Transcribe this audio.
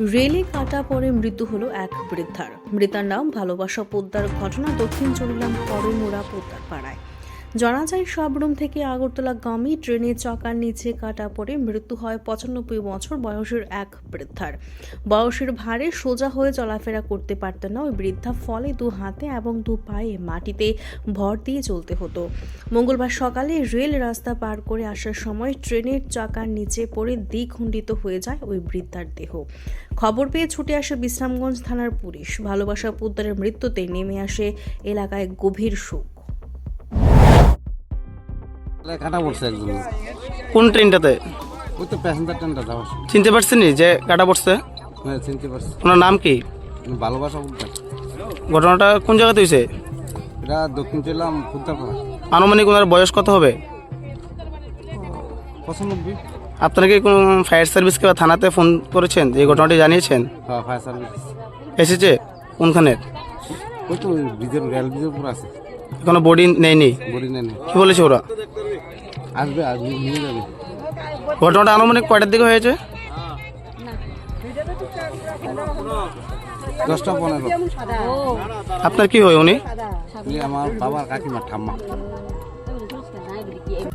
রেলে কাটা পরে মৃত্যু হলো এক বৃদ্ধার। মৃতার নাম ভালোবাসা পোদ্দার ঘটনা দক্ষিণ চরিলাম করমোড়া পোদ্দার পাড়ায় জানা যায় সাবরুম থেকে আগরতলা আগরতলাগামী ট্রেনের চাকার নিচে কাটা পড়ে মৃত্যু হয় পঁচানব্বই বছর বয়সের এক বৃদ্ধার। বয়সের ভারে সোজা হয়ে চলাফেরা করতে পারত না ওই বৃদ্ধা, ফলে দু হাতে এবং দু পায়ে মাটিতে ভর দিয়ে চলতে হতো। মঙ্গলবার সকালে রেল রাস্তা পার করে আসার সময় ট্রেনের চাকার নিচে পড়ে দ্বিখণ্ডিত হয়ে যায় ওই বৃদ্ধার দেহ। খবর পেয়ে ছুটে আসে বিশ্রামগঞ্জ থানার পুলিশ। ভালোবাসা পুত্রের মৃত্যুতে নেমে আসে এলাকায় গভীর শোক। কাটা পড়ছে একজন কোন ট্রেনটাতে? ওই তো প্যাসেঞ্জার ট্রেনটা যাওয়ার চিনতে পারছেন যে কাটা পড়ছে? হ্যাঁ চিনতে পারছি। ওনার নাম কি? ভালোবাসা ঘটনাটা কোন জায়গাতে হয়েছে? এটা দক্ষিণ চলাম ফুদ্দাপাড়া আনুমানিক ওনার বয়স কত হবে? পঁচানব্বই। আপনারা কি কোনো ফায়ার সার্ভিসকে বা থানাতে ফোন করেছেন যে এই ঘটনাটি জানিয়েছেন? হ্যাঁ ফায়ার সার্ভিস এসেছে? কোনখানের? ওই তো ব্রিজের রেল ব্রিজের উপর আছে। এখনও বডি নেয়নি? বড়ি নেই। কি বলেছে ওরা? আসবে আসবে নিয়ে যাবে। ঘটনাটা আনুমানিক কয়টার দিকে হয়েছে? দশটা পনেরো। আপনার কি হয় উনি আমার বাবার কাকিমা ঠাম্মা।